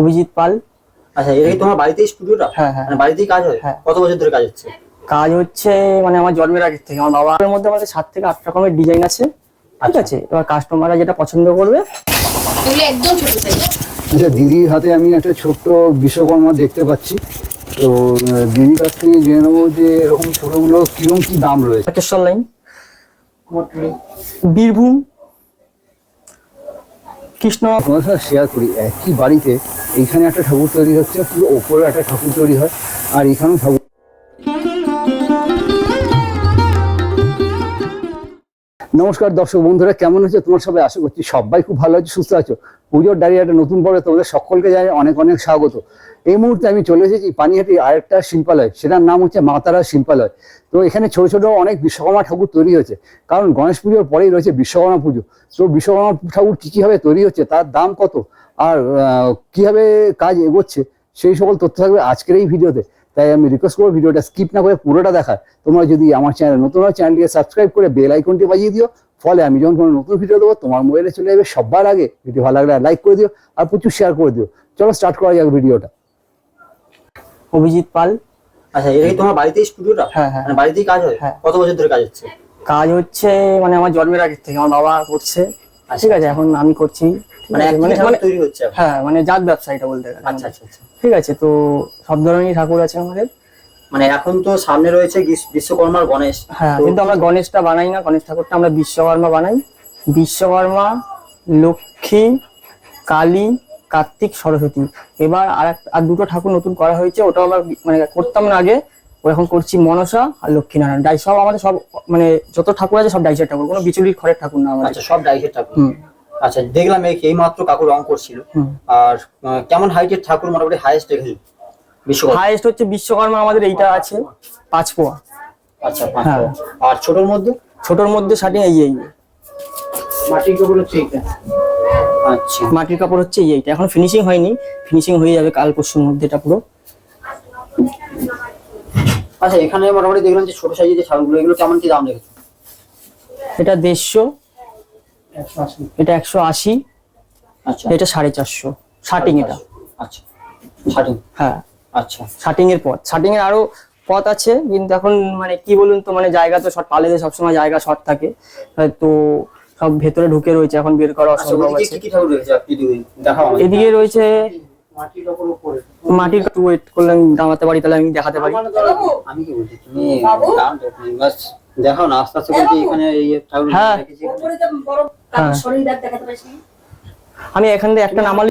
অভিজিৎ পাল। আচ্ছা এটা কি তোমার বাড়িতেই স্টুডিওটা হ্যাঁ, হ্যাঁ। মানে বাড়িতেই কাজ হয়? হ্যাঁ। কত বছর ধরে কাজ হচ্ছে? কাজ হচ্ছে মানে আমার জন্মের আগের থেকে। আমার বাবার মধ্যে আমাদের সাত থেকে আট রকমের ডিজাইন আছে। ঠিক আচ্ছা। আছে? এবার কাস্টমাররা যেটা পছন্দ করবে। একদম ছোট সাইজ আচ্ছা দিদির হাতে আমি একটা ছোট্ট বিশ্বকর্মা দেখতে পাচ্ছি। তো দিদির কাছ থেকে জেনে নেব যে এরকম ছোটগুলো কীরকম কি দাম রয়েছে? লাইন বীরভূম। কৃষ্ণ তোমার সাথে শেয়ার করি, একই বাড়িতে এইখানে একটা ঠাকুর তৈরি হচ্ছে, পুরো ওপরে একটা ঠাকুর তৈরি হয়, আর এখানেও ঠাকুর নমস্কার দর্শক বন্ধুরা, কেমন হচ্ছে তোমার সবাই আশা করছি সবাই খুব ভালো আছে, সুস্থ আছো। পুজোর ডায়রি একটা নতুন পর্বে তোমাদের সকলকে জানাই অনেক অনেক স্বাগত। এই মুহূর্তে আমি চলে এসেছি পানিহাটি আরেকটা শিল্পালয়, সেটার নাম হচ্ছে মাতারা শিল্পালয়। তো এখানে ছোট ছোট অনেক বিশ্বকর্মা ঠাকুর তৈরি হয়েছে, কারণ গণেশ পুজোর পরেই রয়েছে বিশ্বকর্মা পুজো। তো বিশ্বকর্মা ঠাকুর কী কীভাবে তৈরি হচ্ছে, তার দাম কত, আর কীভাবে কাজ এগোচ্ছে, সেই সকল তথ্য থাকবে আজকের এই ভিডিওতে। তাই আমি রিকোয়েস্ট করব ভিডিওটা স্কিপ না করে পুরোটা দেখার। তোমরা যদি আমার চ্যানেল নতুন হয় চ্যানেলটিকে সাবস্ক্রাইব করে বেল আইকনটি বাজিয়ে দিও। ফলে আমি যখন কোনো নতুন ভিডিও দেবো তোমার মোবাইলে চলে যাবে সবার আগে। ভিডিও ভালো লাগলে লাইক করে দিও আর প্রচুর শেয়ার করে দিও। চলো স্টার্ট করা যাক ভিডিওটা অভিজিৎ পাল। আচ্ছা এটা কি তোমার বাড়িতেই স্টুডিওটা হ্যাঁ, হ্যাঁ। মানে বাড়িতেই কাজ হয়? হ্যাঁ। কত বছর ধরে কাজ হচ্ছে? কাজ হচ্ছে মানে আমার জন্মের আগের থেকে আমার বাবা করছে। ঠিক আছে এখন আমি করছি। মানে মানে মানে? হ্যাঁ মানে জাত ব্যবসায়ীটা বলতে গেলে আচ্ছা আচ্ছা আচ্ছা। ঠিক আছে তো সব ধরনেরই ঠাকুর আছে আমাদের। মানে এখন তো সামনে রয়েছে বিশ্বকর্মার গণেশ। হ্যাঁ কিন্তু আমরা গণেশটা বানাই না গণেশ ঠাকুরটা আমরা বিশ্বকর্মা বানাই। বিশ্বকর্মা লক্ষ্মী কালী কার্তিক সরস্বতী। এবার আর আর দুটো ঠাকুর নতুন করা হয়েছে ওটা আমরা মানে করতাম না আগে। ও এখন করছি মনসা আর লক্ষ্মীনারায়ণ। ডাই সব আমাদের সব মানে যত ঠাকুর আছে সব ডাইসের ঠাকুর কোনো বিচুলির ঘরের ঠাকুর না আমাদের। আচ্ছা সব ডাইসের ঠাকুর। আচ্ছা দেখলাম এই এই মাত্র কাকু রং করছিল। আর কেমন হাইটের ঠাকুর মোটামুটি হাইয়েস্ট রেখেছো বিশ্বকর্মা। হাইয়েস্ট হচ্ছে বিশ্বকর্মা আমাদের এইটা আছে পাঁচ পোয়া। আচ্ছা পাঁচ হ্যাঁ। আর ছোটর মধ্যে? ছোটর মধ্যে শাড়ি এই এই। মাটির কাপড় হচ্ছে এইটা। আচ্ছা। মাটির কাপড় হচ্ছে এই এইটা। এখন ফিনিশিং হয়নি। ফিনিশিং হয়ে যাবে কাল পরশুর মধ্যে এটা পুরো। আচ্ছা এখানে মোটামুটি দেখলাম যে ছোট সাইজের যে ছাগলগুলো এগুলো কেমন কি দাম রেখেছো? এটা দেড়শো। এটা একশো আশি। আচ্ছা। এটা সাড়ে চারশো। শার্টিং এটা। আচ্ছা। শার্টিং হ্যাঁ। আচ্ছা। শার্টিং এর পথ। শার্টিং এর আরও পথ আছে কিন্তু এখন মানে কি বলুন তো মানে জায়গা তো শর্ট পালেতে সবসময় জায়গা শর্ট থাকে। তো সব ভেতরে ঢুকে রয়েছে এখন বের করা আচ্ছা অসম্ভব আছে। এদিকে রয়েছে মাটির ওয়েট করলে আমি দামাতে পারি তাহলে আমি দেখাতে পারি। আমি কি বলছি দেখাও না আস্তে আস্তে বলছি এখানে এই ঠাকুর হ্যাঁ। রেখেছি বড় হ্যাঁ। শরীর দেখাতে পারিস আমি এখান থেকে একটা নামালি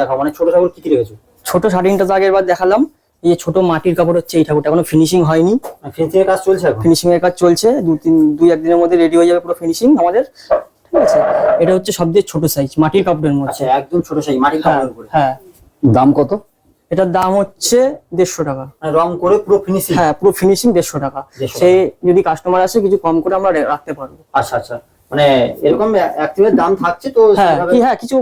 দেখাও মানে ছোট ঠাকুর কি কি রেখেছো? ছোট শার্টিংটা তো আগের বার দেখালাম। এই ছোট মাটির কাপড় হচ্ছে এই ঠাকুরটা এখনও ফিনিশিং হয়নি। ফিনিশিং এর কাজ চলছে ফিনিশিং এর কাজ চলছে দু তিন দুই একদিনের মধ্যে রেডি হয়ে যাবে পুরো ফিনিশিং আমাদের। ঠিক আছে? এটা হচ্ছে সবচেয়ে ছোট সাইজ মাটির কাপড়ের আচ্ছা মধ্যে একদম ছোট সাইজ মাটির হ্যাঁ কাপড়ের উপরে। হ্যাঁ। দাম কত? এটার দাম হচ্ছে দেড়শো টাকা। মানে রং করে পুরো ফিনিশিং হ্যাঁ পুরো ফিনিশিং দেড়শো টাকা। 150 সে যদি কাস্টমার আসে কিছু কম করে আমরা রাখতে পারব। আচ্ছা আচ্ছা। মানে এরকম অ্যাক্টিভের দাম থাকছে তো হ্যাঁ কি হ্যাঁ কিছু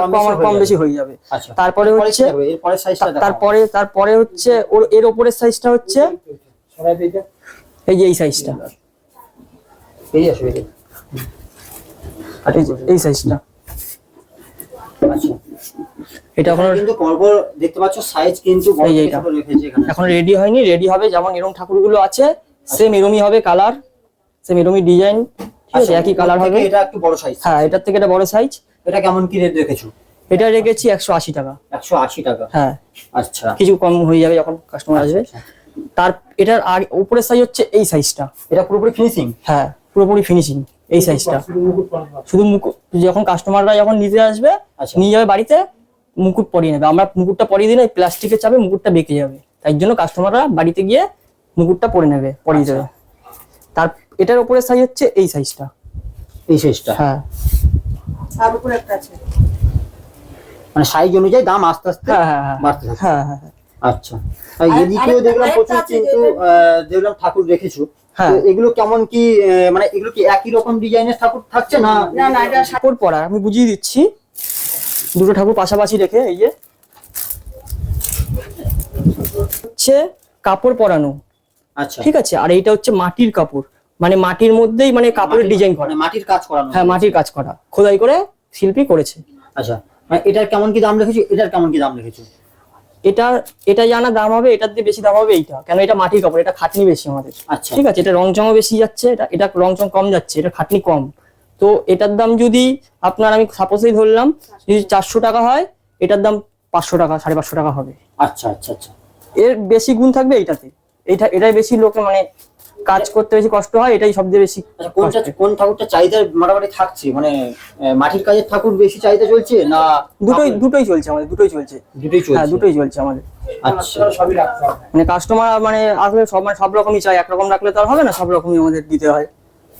কম কম বেশি হয়ে যাবে। আচ্ছা তারপরে এরপরে হচ্ছে তারপরে তারপরে হচ্ছে ওর এর ওপরের সাইজটা হচ্ছে এই যে এই সাইজটা এই আসবে এই। এই সাইজটা আচ্ছা এটা এখন কিন্তু পরপর দেখতে পাচ্ছ সাইজ কিন্তু বড় রেখেছে এখানে। এখন রেডি হয়নি রেডি হবে যেমন এরকম ঠাকুরগুলো আছে সেম এরমই হবে কালার সেম এরমই ডিজাইন ঠিক আছে আচ্ছা, একই কালার হবে। এটা একটু বড় সাইজ হ্যাঁ এটার থেকে এটা বড় সাইজ এটা কেমন কি রেট রেখেছো? এটা রেখেছি একশো আশি টাকা। একশো আশি টাকা? হ্যাঁ। আচ্ছা। কিছু কম হয়ে যাবে যখন কাস্টমার আসবে। তার এটার উপরের সাইজ হচ্ছে এই সাইজটা এটা পুরোপুরি ফিনিশিং হ্যাঁ পুরোপুরি ফিনিশিং এই সাইজটা শুধু মুকুট যখন কাস্টমাররা যখন নিতে আসবে আচ্ছা। নিয়ে যাবে বাড়িতে মুকুট পরিয়ে নেবে। আমরা মুকুটটা পরিয়ে দিলে প্লাস্টিকের চাপে মুকুটটা বেঁকে যাবে। তাই জন্য কাস্টমাররা বাড়িতে গিয়ে মুকুটটা পরে নেবে পরিয়ে আচ্ছা। দেবে তার এটার উপরের সাইজ হচ্ছে এই সাইজটা এই সাইজটা হ্যাঁ। আর উপরে একটা আছে। মানে সাইজ অনুযায়ী দাম আস্তে আস্তে হ্যাঁ হ্যাঁ হ্যাঁ। বাড়তে থাকে হ্যাঁ হ্যাঁ। আচ্ছা। এদিকেও দেখলাম প্রচুর কিন্তু দেখলাম ঠাকুর রেখেছো এগুলো কেমন কি আহ, মানে এগুলো কি একই রকম ডিজাইনের ঠাকুর থাকছে না? না না এটা ঠাকুর পরা আমি বুঝিয়ে দিচ্ছি। দুটো ঠাকুর পাশাপাশি রেখে এই যে। হচ্ছে কাপড় পরানো। আচ্ছা। ঠিক আছে? আর এইটা হচ্ছে মাটির কাপড়। মানে মাটির মধ্যেই মানে কাপড়ের ডিজাইন করা। মানে মাটির কাজ করানো হ্যাঁ মাটির কাজ করা। খোদাই করে শিল্পী করেছে। আচ্ছা। মানে এটার কেমন কি দাম রেখেছো? এটার কেমন কি দাম রেখেছো? এটা এটা জানা দাম হবে এটার দিয়ে বেশি দাম হবে এইটা। কেন এটা মাটির কাপড় এটা খাটনি বেশি আমাদের। আচ্ছা। ঠিক আছে এটা রং চঙও বেশি যাচ্ছে এটা এটা রং চং কম যাচ্ছে এটা খাটনি কম। তো এটার দাম যদি আপনার আমি সাপোজই ধরলাম যদি চারশো টাকা হয় এটার দাম পাঁচশো টাকা সাড়ে পাঁচশো টাকা হবে। আচ্ছা আচ্ছা আচ্ছা। এর বেশি গুণ থাকবে এইটাতে। এটা এটাই বেশি লোকে মানে কাজ করতে বেশি কষ্ট হয় এটাই সবচেয়ে বেশি কোন কোনটা কোন ঠাকুরটা চাহিদা মোটামুটি থাকছে? মানে মাটির কাজের ঠাকুর বেশি চাহিদা চলছে না দুটোই দুটোই চলছে আমাদের দুটোই চলছে। দুটোই হ্যাঁ চলছে দুটোই চলছে আমাদের। আচ্ছা। মানে কাস্টমার মানে আসলে সব মানে সব রকমই চাই একরকম রাখলে তো আর হবে না সব রকমই আমাদের দিতে হয়।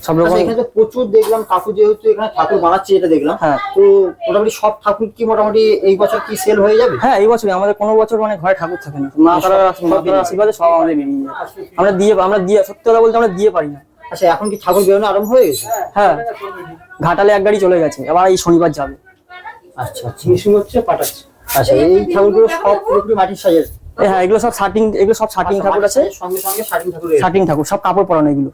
সব রকম আচ্ছা এখানে তো প্রচুর দেখলাম ঠাকুর যেহেতু এখানে ঠাকুর বানাচ্ছে এটা দেখলাম। হ্যাঁ। তো মোটামুটি সব ঠাকুর কি মোটামুটি এই বছর কি সেল হয়ে যাবে? হ্যাঁ এই বছর আমাদের কোনো বছর মানে ঘরে ঠাকুর থাকে না। মা তারা আশীর্বাদে সব আমাদের বেরিয়ে যায় আমরা দিয়ে আমরা দিয়ে সত্যি কথা বলতে আমরা দিয়ে পারি না। আচ্ছা এখন কি ঠাকুর বেরোনো আরম্ভ হয়ে গেছে? হ্যাঁ। ঘাটালে এক গাড়ি চলে গেছে। এবার এই শনিবার যাবে। আচ্ছা আচ্ছা। মিশিং হচ্ছে পাঠাচ্ছে? আচ্ছা এই ঠাকুরগুলো সব পুরোপুরি মাটির সাজের হ্যাঁ এগুলো সব শার্টিং এগুলো সব শার্টিং আচ্ছা, ঠাকুর আছে। সঙ্গে সঙ্গে শাড়ি ঠাকুর। শার্টিং ঠাকুর সব কাপড় পরানো এগুলো।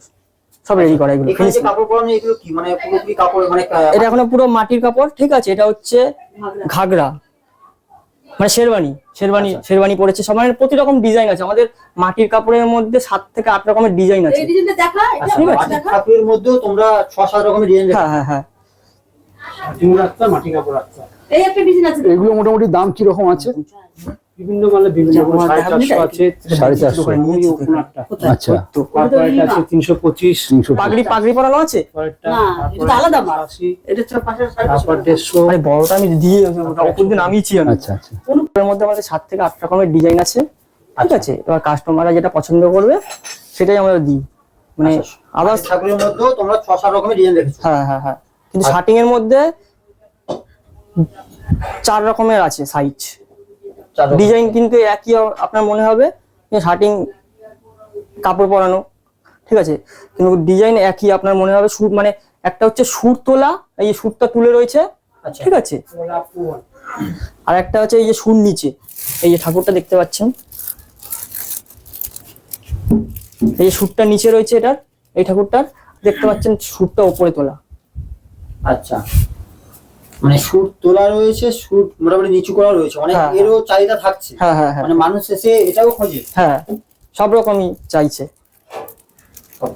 সব রেডি করা এগুলো এখানে যে কাপড় পরানো এগুলো কি মানে পুরোপুরি কাপড় মানে এটা এখনও পুরো মাটির কাপড় ঠিক আছে? এটা হচ্ছে ঘাগরা। মানে শেরবানি শেরবানি আচ্ছা। শেরবানি পড়েছে সব মানে প্রতি রকম ডিজাইন আছে। আমাদের মাটির কাপড়ের মধ্যে সাত থেকে আট রকমের ডিজাইন আছে। এই ডিজাইনটা দেখা এটা আচ্ছা, ঠিক আছে। মাটির মধ্যেও তোমরা ছ সাত রকমের ডিজাইন হ্যাঁ হ্যাঁ হ্যাঁ। এই একটা ডিজাইন আছে। এগুলো মোটামুটি দাম কীরকম আছে? বিভিন্ন মানে বিভিন্ন সাড়ে চারশো আছে সাড়ে চারশো। আচ্ছা। তারপরে আছে তিনশো পঁচিশ। তিনশো পাগড়ি পাগড়ি পরানো আছে? আলাদা মাল। তারপর দেড়শো। মানে বড়টা আমি দিয়ে ওটা ওপর দিয়ে আমি। আচ্ছা আচ্ছা। এর মধ্যে আমাদের সাত থেকে আট রকমের ডিজাইন আছে। ঠিক আচ্ছা। আছে? এবার কাস্টমাররা যেটা পছন্দ করবে সেটাই আমরা দিই। মানে আচ্ছা। আবার ঠাকুরের মধ্যেও তোমরা ছ সাত রকমের ডিজাইন রেখেছো হ্যাঁ হ্যাঁ হ্যাঁ। কিন্তু শার্টিং এর মধ্যে চার রকমের আছে সাইজ। ডিজাইন কিন্তু একই আপনার মনে হবে শার্টিং কাপড় পরানো ঠিক আছে? কিন্তু ডিজাইন একই আপনার মনে হবে সুর মানে একটা হচ্ছে সুর তোলা এই যে সুরটা তুলে রয়েছে আচ্ছা। ঠিক আছে? আর একটা হচ্ছে এই যে সুর নিচে এই যে ঠাকুরটা দেখতে পাচ্ছেন। এই যে সুরটা নিচে রয়েছে এটার এই ঠাকুরটার দেখতে পাচ্ছেন সুরটা ওপরে তোলা। আচ্ছা। মানে সুট তোলা রয়েছে সুট মোটামুটি নিচু করা রয়েছে। মানে হ্যাঁ, এরও চাহিদা থাকছে। হ্যাঁ হ্যাঁ হ্যাঁ। মানে মানুষ এসে এটাও খোঁজে। হ্যাঁ সব রকমই চাইছে। সব।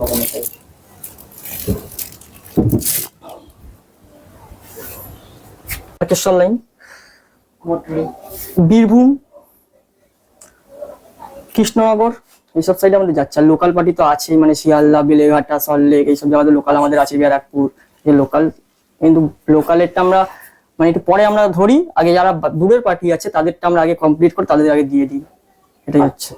তারকেশ্বর লাইন বীরভূম কৃষ্ণনগর এইসব সাইডে আমাদের যাচ্ছে। আর লোকাল পার্টি তো আছেই মানে শিয়ালদা বেলেঘাটা সল্টলেক এইসব জায়গাতে লোকাল আমাদের আছে ব্যারাকপুর। যে লোকাল কিন্তু লোকালেরটা আমরা মানে একটু পরে আমরা ধরি আগে যারা দূরের পার্টি আছে তাদেরটা আমরা আগে কমপ্লিট করে তাদের আগে দিয়ে দিই। এটাই হচ্ছে।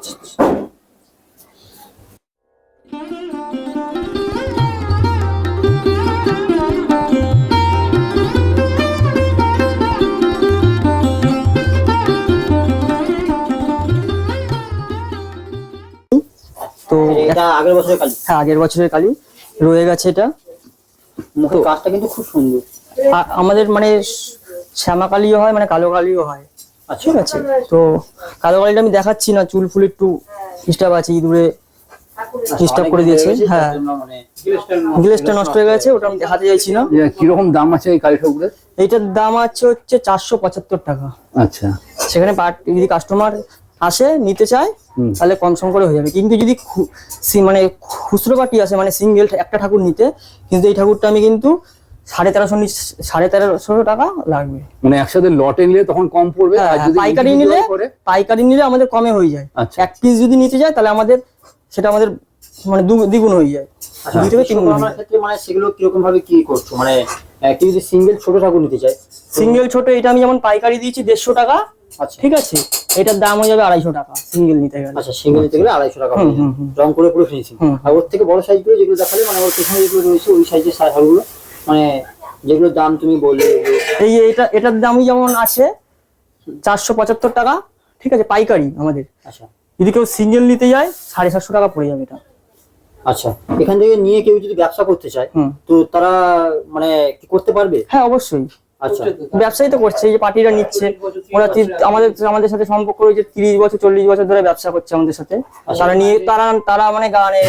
তো এটা আগের বছরের কালি। হ্যাঁ আগের বছরের কালি। রয়ে গেছে এটা। মুখের কাজটা কিন্তু খুব সুন্দর। আমাদের মানে শ্যামা কালিও হয় মানে কালো কালিও হয়। আচ্ছা। ঠিক আছে? তো কালো কালিটা আমি দেখাচ্ছি না চুল ফুল একটু ডিস্টার্ব আছে ইঁদুরে ডিস্টার্ব করে দিয়েছে। হয়ে তার মানে গ্লেসটা নষ্ট হয়ে গেছে ওটা আমি দেখাতে চাইছি না। কীরকম দাম আছে এই কালী ঠাকুরের এইটার দাম আছে হচ্ছে চারশো পঁচাত্তর টাকা। আচ্ছা। সেখানে পার্ট যদি কাস্টমার আসে নিতে চায় তাহলে কম সম করে হয়ে যাবে। কিন্তু যদি খু- সি- মানে খুচরো পার্টি আসে মানে সিঙ্গেল একটা ঠাকুর নিতে কিন্তু এই ঠাকুরটা আমি কিন্তু সাড়ে তেরোশো সাড়ে তেরোশো টাকা লাগবে। মানে একসাথে লটে নিলে তখন কম পড়বে হ্যাঁ, আর যদি পাইকারি নিলে পাইকারি নিলে আমাদের কমে হয়ে যায়। আচ্ছা। এক পিস যদি নিতে যায় তাহলে আমাদের সেটা আমাদের মানে দ্বিগুণ হয়ে যায়। আচ্ছা, দুই থেকে তিন গুণ মানে সেগুলো কীরকম ভাবে কি করছ? মানে কেউ যদি সিঙ্গেল ছোট ঠাকুর নিতে চায় সিঙ্গেল ছোট এটা আমি যেমন পাইকারি দিয়েছি দেড়শো টাকা ঠিক আছে? এটার দাম হয়ে যাবে আড়াইশো টাকা সিঙ্গেল নিতে গেলে। আচ্ছা সিঙ্গেল নিতে গেলে আড়াইশো টাকা। রং করে পুরো ফিনিশিং। আর ওর থেকে বড় সাইজগুলো যেগুলো দেখালে মানে ওর পেছনে যেগুলো রয়েছে ওই সাইজের শাড়িগুলো মানে যেগুলোর দাম তুমি বললে এই এটা এটার দামই যেমন আছে চারশো পঁচাত্তর টাকা ঠিক আছে পাইকারি আমাদের। আচ্ছা। যদি কেউ সিঙ্গেল নিতে যায় সাড়ে সাতশো টাকা পড়ে যাবে এটা। আচ্ছা। এখান থেকে নিয়ে কেউ যদি ব্যবসা করতে চায় তো তারা মানে কি করতে পারবে? হ্যাঁ অবশ্যই। আচ্ছা ব্যবসায়ী তো করছে এই যে পার্টিরা নিচ্ছে। ওরা আমাদের আমাদের সাথে সম্পর্ক রয়েছে তিরিশ বছর চল্লিশ বছর ধরে ব্যবসা করছে আমাদের সাথে। তারা নিয়ে তারা তারা মানে গানে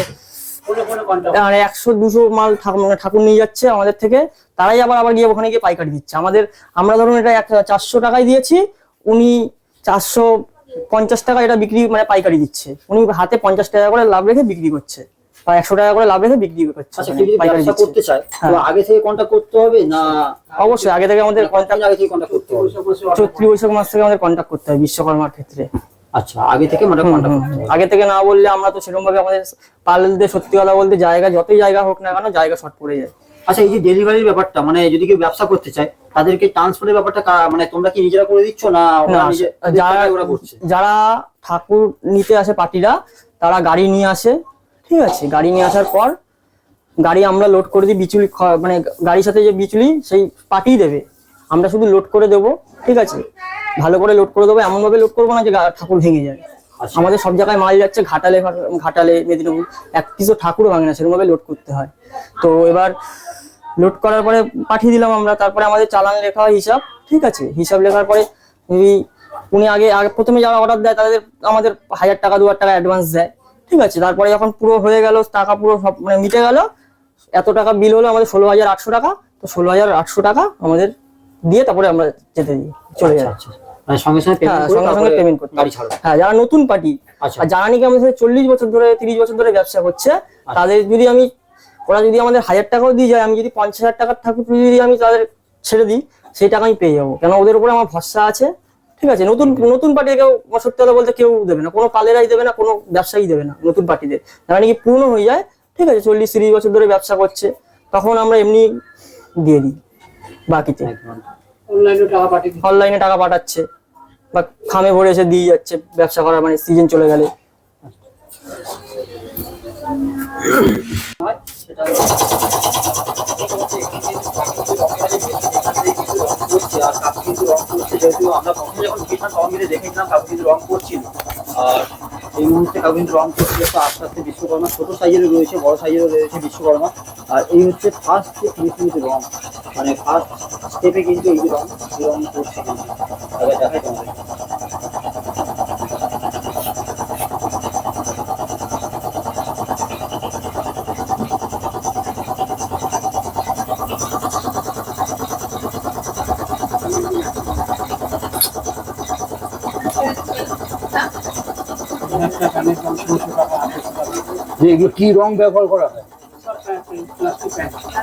মানে একশো দুশো মাল ঠাকুর মানে ঠাকুর নিয়ে যাচ্ছে আমাদের থেকে। তারাই আবার আবার গিয়ে ওখানে গিয়ে পাইকারি দিচ্ছে। আমাদের আমরা ধরুন এটা এক চারশো টাকায় দিয়েছি উনি চারশো পঞ্চাশ টাকা এটা বিক্রি মানে পাইকারি দিচ্ছে। উনি হাতে পঞ্চাশ টাকা করে লাভ রেখে বিক্রি করছে। একশো টাকা করে লাভ রেখে বিক্রি করছে আচ্ছা করতে চায় তো হ্যাঁ। আগে থেকে কন্ট্যাক্ট করতে হবে না অবশ্যই আগে থেকে আমাদের কন্ট্যাক্ট কন্ট্যাক্ট আগে থেকে কন্ট্যাক্ট করতে হবে? চৈত্রি বৈশাখ মাস থেকে আমাদের কন্ট্যাক্ট করতে হয় বিশ্বকর্মার ক্ষেত্রে। আচ্ছা আগে থেকে মানে করতে। হবে। আগে থেকে না বললে আমরা তো সেরকম ভাবে আমাদের পালতে সত্যি কথা বলতে জায়গা যতই জায়গা হোক না কেন জায়গা শর্ট পড়ে যায়। আচ্ছা এই যে ডেলিভারির ব্যাপারটা মানে যদি কেউ ব্যবসা করতে চায় তাদেরকে ট্রান্সপোর্টের ব্যাপারটা মানে তোমরা কি নিজেরা করে দিচ্ছ না যারা যারা ঠাকুর নিতে আসে পার্টিরা তারা গাড়ি নিয়ে আসে ঠিক আছে গাড়ি নিয়ে আসার পর গাড়ি আমরা লোড করে দিই বিচুলি মানে গাড়ির সাথে যে বিচুলি সেই পার্টি দেবে। আমরা শুধু লোড করে দেবো ঠিক আছে? ভালো করে লোড করে দেবো এমন ভাবে লোড করব না যে ঠাকুর ভেঙে যায়। আচ্ছা। আমাদের সব জায়গায় মাল যাচ্ছে ঘাটালে ঘাট- ঘাটালে মেদিনীপুর। এক কিছু ঠাকুরও ভাঙে না সেরকম ভাবে লোড করতে হয়। তো এবার লোড করার পরে পাঠিয়ে দিলাম আমরা তারপরে আমাদের চালান লেখা হয় হিসাব ঠিক আছে? হিসাব লেখার পরে উনি আগে প্রথমে যারা অর্ডার দেয় তাদের আমাদের হাজার টাকা দু হাজার টাকা অ্যাডভান্স দেয়। ঠিক আছে তারপরে যখন পুরো হয়ে গেল টাকা পুরো সব মানে মিটে গেল এত টাকা বিল হলো আমাদের ষোলো হাজার আটশো টাকা তো ষোলো হাজার আটশো টাকা আমাদের দিয়ে তারপরে আমরা যেতে দিই চলে আচ্ছা যাই। আচ্ছা মানে সঙ্গে সঙ্গে হ্যাঁ পেমেন্ট করতে হ্যাঁ। যারা নতুন পার্টি আচ্ছা। আর যারা নাকি আমাদের সাথে চল্লিশ বছর ধরে তিরিশ বছর ধরে ব্যবসা করছে তাদের যদি আমি ওরা যদি আমাদের হাজার টাকাও দিয়ে যায় আমি যদি পঞ্চাশ হাজার টাকার ঠাকুর যদি আমি তাদের ছেড়ে দিই সেই টাকা আমি পেয়ে যাব। কেন ওদের উপরে আমার ভরসা আছে? ঠিক আছে নতুন নতুন পার্টি কেউ সত্যি কথা বলতে কেউ দেবে না কোনো পালেরাই দেবে না কোনো ব্যবসায়ী দেবে না নতুন পার্টিদের যারা নাকি পুরনো হয়ে যায় ঠিক আছে চল্লিশ তিরিশ বছর ধরে ব্যবসা করছে তখন আমরা এমনি দিয়ে দিই বাকিতে। অনলাইনে টাকা অনলাইনে টাকা পাঠাচ্ছে বা খামে ভরে এসে দিয়ে যাচ্ছে ব্যবসা করার মানে সিজন চলে গেলে। আমরা প্রথমে যখন কিষান তখন মিলে দেখেছিলাম, কাকু কিন্তু রং করছিল আর এই মুহূর্তে কাকু কিন্তু রং করছিল তো আস্তে আস্তে বিশ্বকর্মা, ছোটো সাইজেরও রয়েছে, বড় সাইজেরও রয়েছে বিশ্বকর্মা। আর এই হচ্ছে ফার্স্ট যে ফিনিশিং রং মানে ফার্স্ট স্টেপে কিন্তু এই যে রং রং করছে কিন্তু। দেখা দেখাই তোমাদের। যে এগুলো কি রং ব্যবহার করা হয়?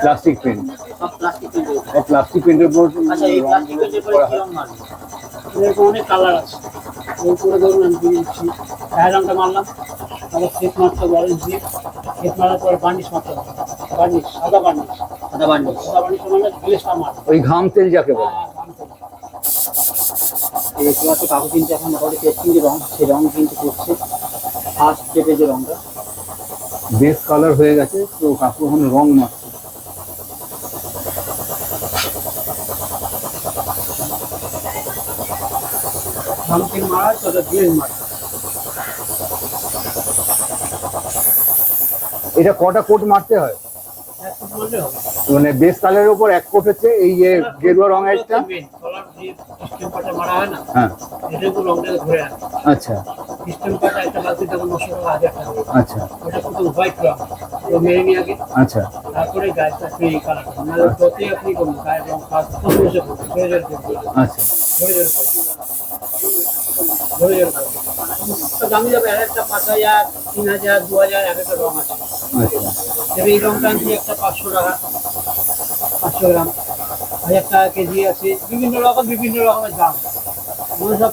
প্লাস্টিক পেন্ট প্লাস্টিক পেন্টের উপর আচ্ছা এই প্লাস্টিক পেন্টের পরে করা কি হয়? রং মারবে? এরকম অনেক কালার আছে। করে ধরুন আমি দিয়ে দিচ্ছি। ডায়াগ্রামটা মারলাম। তারপর সেট মারতে হবে অরেঞ্জ দিয়ে। সেট মারার পরে বার্নিশ মারতে হবে। বার্নিশ সাদা বার্নিশ সাদা বার্নিশ মানে গ্লেসটা মার ওই ঘাম তেল যাকে বলে। এই দেখতে পাচ্ছ কাকু কিন্তু এখন মোটামুটি টেস্টিং যে রং সেই রং কিন্তু করছে। ফার্স্ট স্টেপে যে রংটা। বেস কালার হয়ে গেছে তো কাপড় এখন রং মারছে এটা কটা কোট মারতে হয়? মানে বেস কালারের উপর এক কোট হচ্ছে এই যে গেরুয়া রং একটা। হয় আচ্ছা। আচ্ছা। আচ্ছা। তারপরে আচ্ছা। ধরে তো দামি যাবে এক একটা পাঁচ হাজার তিন হাজার দু হাজার এক একটা রং আছে। আচ্ছা। তবে এই রংটা আনছি একটা পাঁচশো টাকা। পাঁচশো গ্রাম। হাজার টাকা কেজি আছে। বিভিন্ন রকম বিভিন্ন রকমের দাম। সব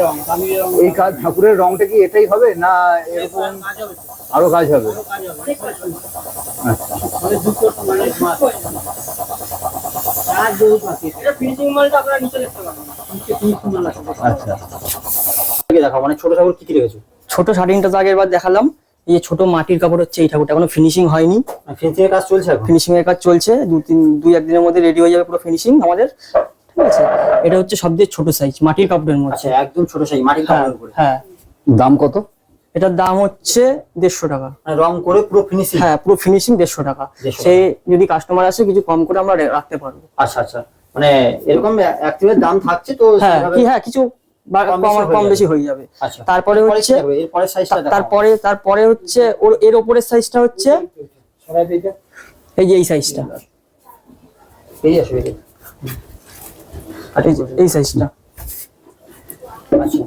রং দামি রং। এই কাজ ঠাকুরের রংটা কি এটাই হবে না এরকম কাজ হবে তো, আরও কাজ হবে? আচ্ছা। মানে দুটো মানে আচ্ছা। দেখাও মানে ছোট ঠাকুর কি কি রেখেছো? ছোট শার্টিংটা তো আগের বার দেখালাম। এই ছোট মাটির কাপড় হচ্ছে এই ঠাকুরটা। এখনও ফিনিশিং হয়নি। ফেন্সিং এর কাজ চলছে এখন? ফিনিশিং এর কাজ চলছে। দু তিন দুই একদিনের মধ্যে রেডি হয়ে যাবে পুরো ফিনিশিং আমাদের। ঠিক আছে? এটা হচ্ছে সবচেয়ে ছোট সাইজ মাটির কাপড়ের আচ্ছা মধ্যে একদম ছোট সাইজ মাটির হ্যাঁ কাপড়ের উপরে। হ্যাঁ। দাম কত? এটার দাম হচ্ছে দেড়শো টাকা। মানে রং করে পুরো ফিনিশিং হ্যাঁ পুরো ফিনিশিং দেড়শো টাকা। 150 সে যদি কাস্টমার আসে কিছু কম করে আমরা রাখতে পারব। আচ্ছা আচ্ছা। মানে এরকম অ্যাক্টিভের দাম থাকছে তো হ্যাঁ কি হ্যাঁ কিছু কম বেশি হয়ে যাবে। আচ্ছা তারপরে হচ্ছে তারপরে তারপরে হচ্ছে ওর এর ওপরের সাইজটা হচ্ছে এই যে এই সাইজটা এই সাইজটা আচ্ছা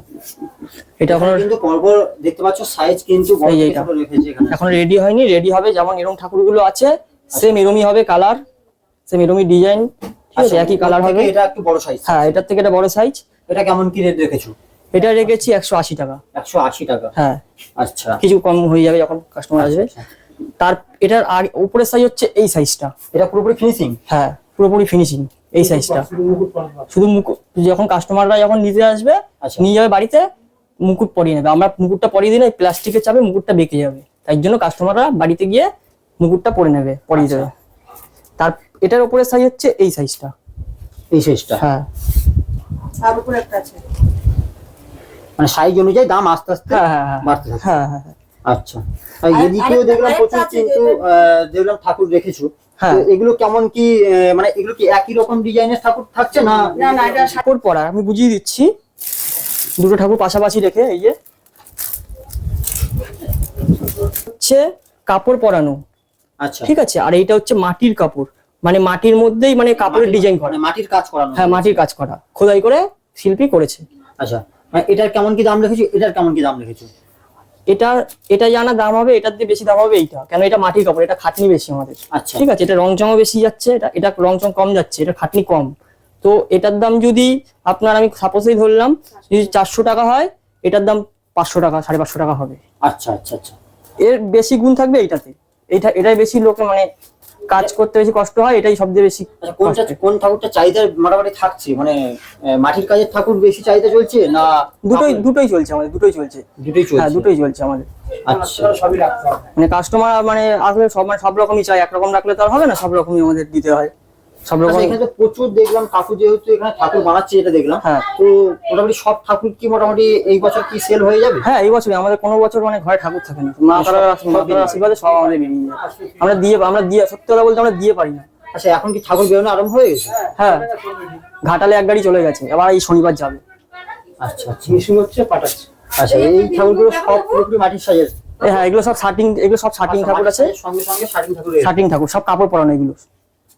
এটা এখন কিন্তু পরপর দেখতে পাচ্ছ সাইজ কিন্তু এখানে এখন। রেডি হয়নি রেডি হবে যেমন এরকম ঠাকুরগুলো আছে সেম এরমই হবে কালার সেম এরমই ডিজাইন ঠিক আছে আচ্ছা, একই কালার হবে। এটা একটু বড় সাইজ হ্যাঁ এটার থেকে এটা বড় সাইজ এটা কেমন কি রেট রেখেছো? এটা রেখেছি একশো আশি টাকা। একশো আশি টাকা? হ্যাঁ। আচ্ছা। কিছু কম হয়ে যাবে যখন কাস্টমার আসবে। তার এটার আর উপরের সাইজ হচ্ছে এই সাইজটা এটা পুরোপুরি ফিনিশিং হ্যাঁ পুরোপুরি ফিনিশিং এই সাইজটা মুকুট। শুধু মুকুট যখন কাস্টমাররা যখন নিতে আসবে আচ্ছা। নিয়ে যাবে বাড়িতে মুকুট পরিয়ে নেবে। আমরা মুকুটটা পরিয়ে দিলে প্লাস্টিকের চাপে মুকুটটা বেঁকে যাবে। তাই জন্য কাস্টমাররা বাড়িতে গিয়ে মুকুটটা পরে নেবে পরিয়ে দেবে। তার এটার উপরের সাইজ হচ্ছে এই সাইজটা এই সাইজটা হ্যাঁ। উপরে একটা আছে। মানে সাইজ অনুযায়ী দাম আস্তে আস্তে হ্যাঁ হ্যাঁ হ্যাঁ। বাড়তে থাকে হ্যাঁ হ্যাঁ। আচ্ছা। এদিকেও দেখলাম প্রচুর কিন্তু দেখলাম ঠাকুর রেখেছো। এগুলো কেমন কি আহ, মানে এগুলো কি একই রকম ডিজাইনের ঠাকুর থাকছে না? না না এটা ঠাকুর পরা আমি বুঝিয়ে দিচ্ছি। দুটো ঠাকুর পাশাপাশি রেখে এই যে। হচ্ছে কাপড় পরানো। আচ্ছা। ঠিক আছে? আর এইটা হচ্ছে মাটির কাপড়। মানে মাটির মধ্যেই মানে কাপড়ের ডিজাইন করা মানে মাটির কাজ করা হ্যাঁ মাটির কাজ করা। খোদাই করে শিল্পী করেছে। আচ্ছা মানে এটার কেমন কি দাম রেখেছো? এটার কেমন কি দাম রেখেছো? এটা এটা জানা দাম হবে এটার দিয়ে বেশি দাম হবে এইটা। কেন এটা মাটির কাপড় এটা খাটনি বেশি আমাদের। আচ্ছা। ঠিক আছে এটা রং চঙও বেশি যাচ্ছে এটা এটা রং চং কম যাচ্ছে এটা খাটনি কম। তো এটার দাম যদি আপনার আমি সাপোজই ধরলাম যদি চারশো টাকা হয় এটার দাম পাঁচশো টাকা সাড়ে পাঁচশো টাকা হবে। আচ্ছা আচ্ছা আচ্ছা। এর বেশি গুণ থাকবে এইটাতে। এইটা এটাই বেশি লোকে মানে কাজ করতে বেশি কষ্ট হয় এটাই সবচেয়ে বেশি কোন কোনটা কোন ঠাকুরটা চাহিদা মোটামুটি থাকছে? মানে মাটির কাজের ঠাকুর বেশি চাহিদা চলছে না দুটোই দুটোই চলছে আমাদের দুটোই চলছে। দুটোই হ্যাঁ চলছে দুটোই চলছে আমাদের। আচ্ছা। মানে কাস্টমার মানে আসলে সব মানে সব রকমই চাই একরকম রাখলে তো আর হবে না সব রকমই আমাদের দিতে হয়। সব রকম আচ্ছা এখানে তো প্রচুর দেখলাম ঠাকুর যেহেতু এখানে ঠাকুর বানাচ্ছে এটা দেখলাম। হ্যাঁ। তো মোটামুটি সব ঠাকুর কি মোটামুটি এই বছর কি সেল হয়ে যাবে? হ্যাঁ এই বছর আমাদের কোনো বছর মানে ঘরে ঠাকুর থাকে না। মা তারা আশীর্বাদে সব আমাদের বেরিয়ে যায় আমরা দিয়ে আমরা দিয়ে সত্যি কথা বলতে আমরা দিয়ে পারি না। আচ্ছা এখন কি ঠাকুর বেরোনো আরম্ভ হয়ে গেছে? হ্যাঁ। ঘাটালে এক গাড়ি চলে গেছে। এবার এই শনিবার যাবে। আচ্ছা আচ্ছা। মিশিং হচ্ছে পাঠাচ্ছে। আচ্ছা এই ঠাকুরগুলো সব পুরোপুরি মাটির সাজের হ্যাঁ এগুলো সব শার্টিং এগুলো সব শার্টিং আচ্ছা, ঠাকুর আছে। সঙ্গে সঙ্গে শাড়ি ঠাকুর। শার্টিং ঠাকুর সব কাপড় পরানো এগুলো।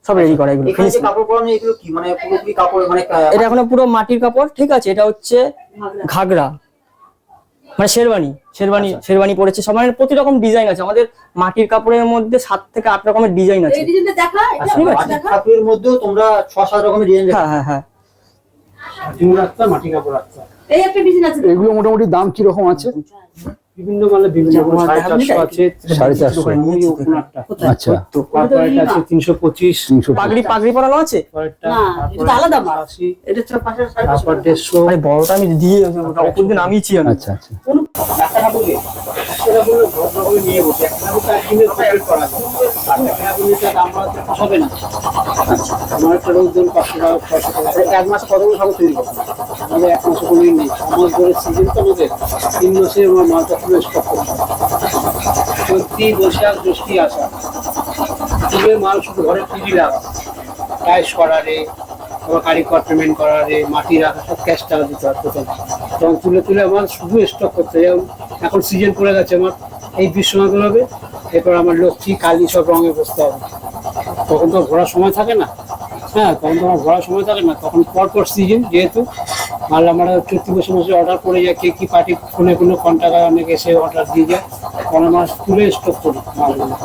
সব রেডি করা এগুলো এখানে যে কাপড় পরানো এগুলো কি মানে পুরোপুরি কাপড় মানে এটা এখনও পুরো মাটির কাপড় ঠিক আছে? এটা হচ্ছে ঘাগরা। মানে শেরবানি শেরবানি আচ্ছা। শেরবানি পড়েছে সব মানে প্রতি রকম ডিজাইন আছে। আমাদের মাটির কাপড়ের মধ্যে সাত থেকে আট রকমের ডিজাইন আছে। এই ডিজাইনটা দেখা? এটা আচ্ছা, ঠিক আছে। মাটির দেখা? ঠাকুরের মধ্যেও তোমরা ছ সাত রকমের ডিজাইন হ্যাঁ হ্যাঁ হ্যাঁ। টিউ রাখতে হবে, মাটি কাপড় রাখতে এই একটা ডিজাইন আছে। এগুলো মোটামুটি দাম কীরকম আছে? বিভিন্ন মানে বিভিন্ন সাড়ে চারশো আছে সাড়ে চারশো। আচ্ছা। তারপরেরটা আছে তিনশো পঁচিশ। তিনশো পাগড়ি পাগড়ি পরানো আছে? আলাদা মাল। তারপর দেড়শো। আরে বড়টা আমি দিয়ে দিন আমি আচ্ছা আচ্ছা। টাকা আচ্ছা, এক মাসে ঠাকুর তৈরি করো আমাদের এক মাসে কোনো নেই। আমার ধরে সিজন তো আমাদের। তিন মাসে আমার মালটা পুরো স্টক হবে। চৈত্রি বৈশাখ জ্যৈষ্ঠী আসা তুলে মাল শুধু ঘরে ফ্রিজি লাগা টাইস করারে আবার কারিগর পেমেন্ট করারে মাটি রাখা, সব ক্যাশ টাকা দিতে হয় টোটাল তখন তুলে তুলে আমার শুধু স্টক করতে যেমন এখন সিজন পড়ে গেছে আমার। এই বিশ্বনাথ হবে এরপর আমার লক্ষ্মী, কালী সব রঙে বসতে হবে। তখন তো ঘোরার সময় থাকে না। হ্যাঁ তখন তো আমার ঘোরার সময় থাকে না। তখন পরপর সিজন যেহেতু মাল আমরা চৈত্র বসে মাসে অর্ডার করে যায় কে কি পার্টি ফোনে কোনো কন্ট্যাক্ট অনেকে এসে অর্ডার দিয়ে যায়। তখন আমরা তুলে স্টক করি মালগুলো।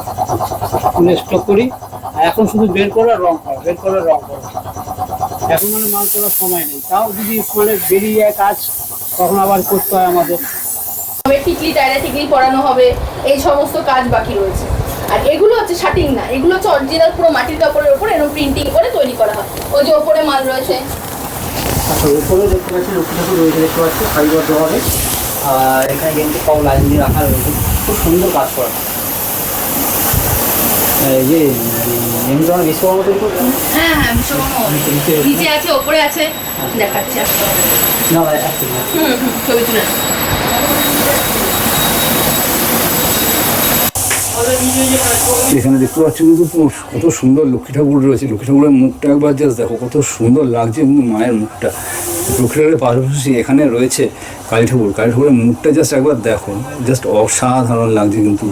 তুলে স্টক করি। এখন শুধু বের করা রং করা বের করে রং করা এখন মানে মাল তোলার সময় নেই। তাও যদি মানে বেরিয়ে যায় কাজ, তখন আবার করতে হয় আমাদের। টিকলি টায়রা টিকলি পরানো হবে, এই সমস্ত কাজ বাকি রয়েছে। আর এগুলো হচ্ছে শাটিং না, এগুলো হচ্ছে অরিজিনাল পুরো মাটির কাপড়ের উপর এরকম প্রিন্টিং করে তৈরি করা হয়। ওই যে ওপরে মাল রয়েছে। আচ্ছা দেখতে পাচ্ছি লক্ষ্মী ঠাকুর রয়েছে দেখতে পাচ্ছি সারিবদ্ধভাবে আর এখানে কিন্তু সব লাইন দিয়ে রাখা রয়েছে খুব সুন্দর কাজ করা। এই যে এমনি ধরনের বিশ্বকর্মা তৈরি হ্যাঁ হ্যাঁ বিশ্বকর্মা নিচে আছে ওপরে আছে দেখাচ্ছি। আসতে না ছবি তুলে এখানে দেখতে পাচ্ছ কিন্তু কত সুন্দর লক্ষ্মী ঠাকুর রয়েছে। লক্ষ্মী ঠাকুরের মুখটা একবার জাস্ট দেখো, কত সুন্দর লাগছে মায়ের মুখটা। লক্ষ্মী ঠাকুরের পাশাপাশি এখানে রয়েছে কালী ঠাকুর। কালী ঠাকুরের মুখটা জাস্ট একবার দেখো জাস্ট অসাধারণ লাগছে কিন্তু।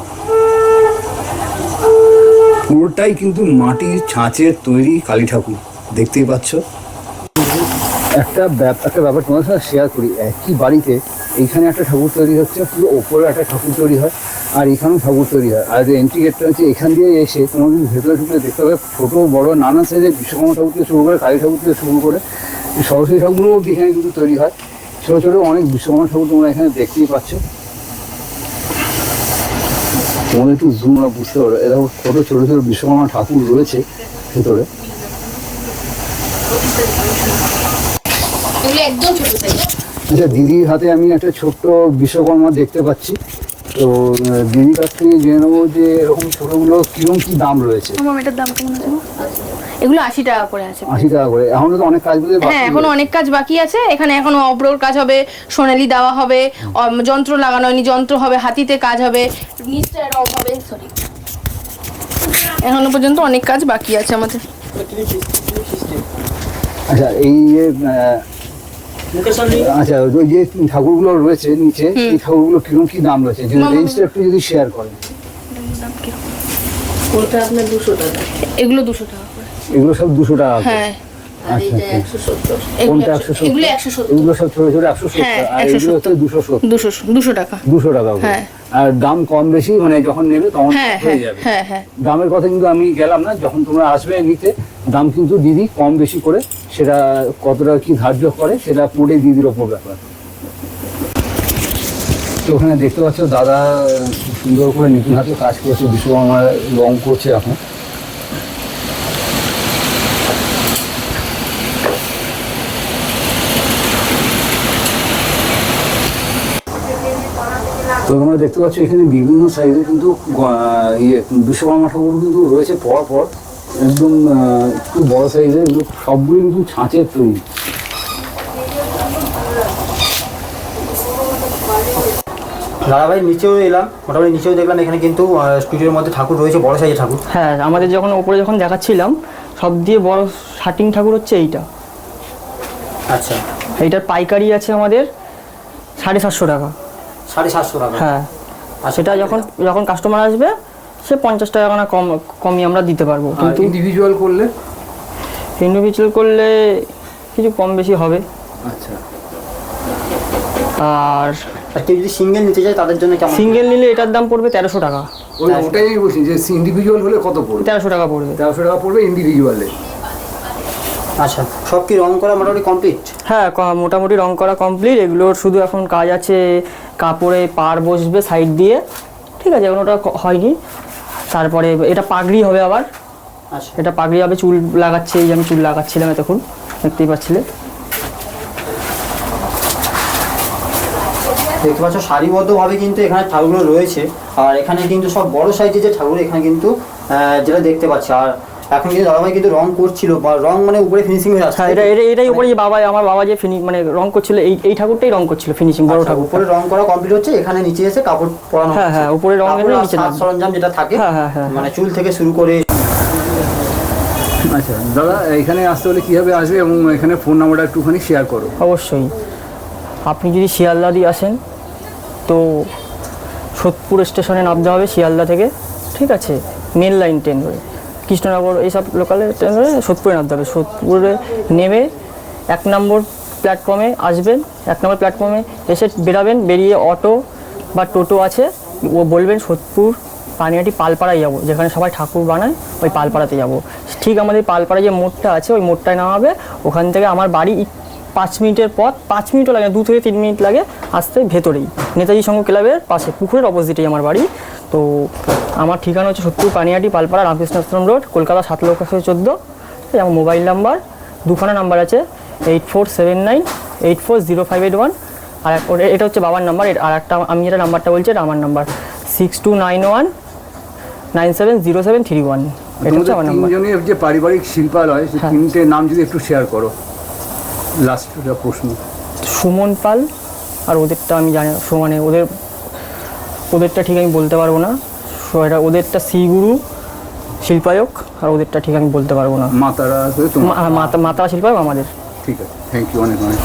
পুরোটাই কিন্তু মাটির ছাঁচের তৈরি কালী ঠাকুর। দেখতেই পাচ্ছ? একটা একটা ব্যাপার তোমার সাথে শেয়ার করি। একই বাড়িতে এইখানে একটা ঠাকুর তৈরি হচ্ছে, পুরো ওপরে একটা ঠাকুর তৈরি হয়। আর এখানেও ঠাকুর তৈরি হয়। আর যে এন্ট্রি গেটটা হচ্ছে এখান দিয়ে এসে কিন্তু ভেতরে ঢুকলে দেখতে হবে ছোটো বড় নানা সাইজের বিশ্বকর্মা ঠাকুর থেকে শুরু করে কালী ঠাকুর থেকে শুরু করে সরস্বতী ঠাকুরও এখানে কিন্তু তৈরি হয়। ছোটো ছোটো অনেক বিশ্বকর্মা ঠাকুর তোমরা এখানে দেখতেই পাচ্ছ। তোমরা একটু জুম বুঝতে পারো। এরকম কত ছোটো ছোটো বিশ্বকর্মা ঠাকুর রয়েছে ভেতরে। ছোট আচ্ছা দিদির হাতে আমি একটা ছোট্ট বিশ্বকর্মা দেখতে পাচ্ছি। তো দিদির কাছ থেকে জেনে নেব যে এরকম ছোটোগুলো কীরকম কি দাম রয়েছে। আমার এটার দাম কেমন আছে? এগুলো আশি টাকা করে আছে। আশি টাকা করে। এখনও তো অনেক কাজগুলো হ্যাঁ এখনও অনেক কাজ বাকি আছে। এখানে এখনও অব্রোর কাজ হবে সোনালি দেওয়া হবে যন্ত্র লাগানো হয়নি যন্ত্র হবে হাতিতে কাজ হবে নিচটা রং হবে সরি এখনও পর্যন্ত অনেক কাজ বাকি আছে আমাদের। আচ্ছা এই যে আচ্ছা ওই যে ঠাকুরগুলো রয়েছে নিচে এই ঠাকুরগুলো কীরকম কি দাম রয়েছে? যে রেঞ্জটা একটু যদি শেয়ার করেন। কোনটা আপনার দুশো টাকা? এগুলো দুশো টাকা এগুলো সব দুশো টাকা হ্যাঁ। আর আচ্ছা, এইটা আচ্ছা। একশো সত্তর। কোনটা একশো- সত্তর? একশো এগুলো সব ছোটো ছোটো একশো সত্তর। হ্যাঁ, আর এগুলো হচ্ছে দুশো সত্তর। দুশো দুশো টাকা। দুশো টাকা হ্যাঁ। আর দাম কম বেশি মানে যখন নেবে তখন হ্যাঁ যাবে। হ্যাঁ হ্যাঁ। দামের কথা কিন্তু আমি গেলাম না যখন তোমরা আসবে নিতে দাম কিন্তু দিদি কম বেশি করে, সেটা কতটা কি ধার্য করে, সেটা পুরোটাই দিদির ওপর ব্যাপার। তো ওখানে দেখতে পাচ্ছ দাদা সুন্দর করে নিপুণ হাতে কাজ করছে বিশ্বকর্মার রং করছে এখন। তো তোমরা দেখতে পাচ্ছ এখানে বিভিন্ন সাইজে কিন্তু ইয়ে বিশ্বকর্মা ঠাকুর কিন্তু রয়েছে পর পর একদম একটু বড় সাইজের এগুলো সবগুলো কিন্তু ছাঁচের তৈরি। দাদাভাই নিচেও এলাম মোটামুটি নিচেও দেখলাম এখানে কিন্তু স্টুডিওর মধ্যে ঠাকুর রয়েছে বড় সাইজের ঠাকুর। হ্যাঁ আমাদের যখন ওপরে যখন দেখাচ্ছিলাম সব দিয়ে বড় শার্টিং ঠাকুর হচ্ছে এইটা। আচ্ছা। এইটার পাইকারি আছে আমাদের সাড়ে সাতশো টাকা। সাড়ে সাতশো টাকা। হ্যাঁ আর সেটা যখন যখন কাস্টমার আসবে সে পঞ্চাশ টাকা না কম কমই আমরা দিতে পারব কিন্তু ইন্ডিভিজুয়াল করলে? ইন্ডিভিজুয়াল করলে কিছু কম বেশি হবে। আচ্ছা। আর আর কেউ যদি সিঙ্গেল নিতে চায় তাদের জন্য কেমন? সিঙ্গেল নিলে এটার দাম পড়বে তেরোশো টাকা। ওটাই আমি বলছি যে ইন্ডিভিজুয়াল হলে কত পড়বে? তেরোশো টাকা পড়বে। তেরোশো টাকা পড়বে ইন্ডিভিজুয়ালে আচ্ছা সব কি রং করা মোটামুটি কমপ্লিট হ্যাঁ মোটামুটি রং করা কমপ্লিট এগুলোর শুধু এখন কাজ আছে কাপড়ে পার বসবে সাইড দিয়ে। ঠিক আছে এখন ওটা হয়নি। তারপরে এটা পাগড়ি হবে আবার। আচ্ছা। এটা পাগড়ি হবে চুল লাগাচ্ছে এই যে আমি চুল লাগাচ্ছিলাম এতক্ষণ দেখতেই পাচ্ছিলে। দেখতে পাচ্ছ সারিবদ্ধভাবে কিন্তু এখানে ঠাকুরগুলো রয়েছে। আর এখানে কিন্তু সব বড় সাইজের যে ঠাকুর এখানে কিন্তু আহ, যেটা দেখতে পাচ্ছি। আর এখন কিন্তু দাদাভাই কিন্তু রং করছিল বা রং মানে উপরে ফিনিশিং হয়ে আসছে। হ্যাঁ এটা এটা এটাই উপরে যে বাবা আমার বাবা যে ফিনি মানে রং করছিল এই এই ঠাকুরটাই রং করছিল ফিনিশিং বড় আচ্ছা, ঠাকুর উপরে রং করা কমপ্লিট হচ্ছে এখানে নিচে এসে কাপড় পরানো হ্যাঁ, হ্যাঁ, উপরে রং এনে নিচে সরঞ্জাম যেটা থাকে হ্যাঁ, হ্যাঁ, হ্যাঁ, মানে চুল থেকে শুরু করে আচ্ছা দাদা এখানে আসতে হলে কীভাবে আসবে এবং এখানে ফোন নাম্বারটা একটুখানি শেয়ার করো? অবশ্যই। আপনি যদি শিয়ালদা দিয়ে আসেন তো সোদপুর স্টেশনে নামতে হবে শিয়ালদা থেকে ঠিক আছে? মেন লাইন ট্রেন ধরে। কৃষ্ণনগর, এইসব লোকালে ট্রেন সোদপুরে নামতে হবে। সোদপুরে নেমে এক নম্বর প্ল্যাটফর্মে আসবেন, এক নম্বর প্ল্যাটফর্মে এসে বেরাবেন, বেরিয়ে অটো বা টোটো আছে, ও বলবেন সোদপুর পানিহাটি পালপাড়ায় যাব, যেখানে সবাই ঠাকুর বানায়, ওই পালপাড়াতে যাব। ঠিক আমাদের পালপাড়ায় যে মোড়টা আছে, ওই মোড়টায় নামাবে, ওখান থেকে আমার বাড়ি পাঁচ মিনিটের পথ, পাঁচ মিনিটও লাগে, দু থেকে তিন মিনিট লাগে আসতে ভেতরেই। নেতাজি সংঘ ক্লাবের পাশে, পুকুরের অপোজিটেই আমার বাড়ি। তো আমার ঠিকানা হচ্ছে সত্তর পানিহাটি পালপাড়া রামকৃষ্ণ আশ্রম রোড কলকাতা সাত লক্ষ একশো চোদ্দ। আমার মোবাইল নাম্বার দুখানা নাম্বার আছে eight four seven nine eight four zero five eight one আর এটা হচ্ছে বাবার নাম্বার আর একটা আমি যেটা নাম্বারটা বলছি এটা আমার number. Six two nine one nine seven zero seven three one এটা হচ্ছে আমার নাম্বার। যে পারিবারিক শিল্পালয় হ্যাঁ। তিনটে নাম যদি একটু শেয়ার করো। লাস্ট প্রশ্ন। সুমন পাল আর ওদেরটা আমি জানি মানে ওদের ওদেরটা ঠিক আমি বলতে পারব না। এটা ওদেরটা শ্রীগুরু শিল্পায়ক আর ওদেরটা ঠিক আমি বলতে পারব না। মাতারা আছে মা- মাতা মাতা শিল্পায়ক আমাদের। ঠিক আছে থ্যাংক ইউ অনেক অনেক।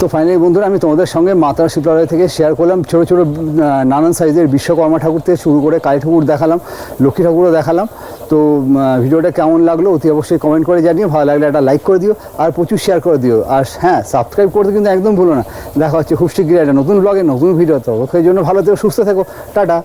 তো ফাইনালি বন্ধুরা আমি তোমাদের সঙ্গে মাতারা শিল্পালয় থেকে শেয়ার করলাম। ছোটো ছোটো নানান সাইজের বিশ্বকর্মা ঠাকুর থেকে শুরু করে কালী ঠাকুর দেখালাম লক্ষ্মী ঠাকুরও দেখালাম। তো ভিডিওটা কেমন লাগল অতি অবশ্যই কমেন্ট করে জানিও। ভালো লাগলে একটা লাইক করে দিও আর প্রচুর শেয়ার করে দিও। আর হ্যাঁ সাবস্ক্রাইব করতে কিন্তু একদম ভুলো না। দেখা হচ্ছে খুব শীঘ্রই একটা নতুন ব্লগে নতুন ভিডিও তো। সেই জন্য ভালো থেকো, সুস্থ থেকো। টাটা।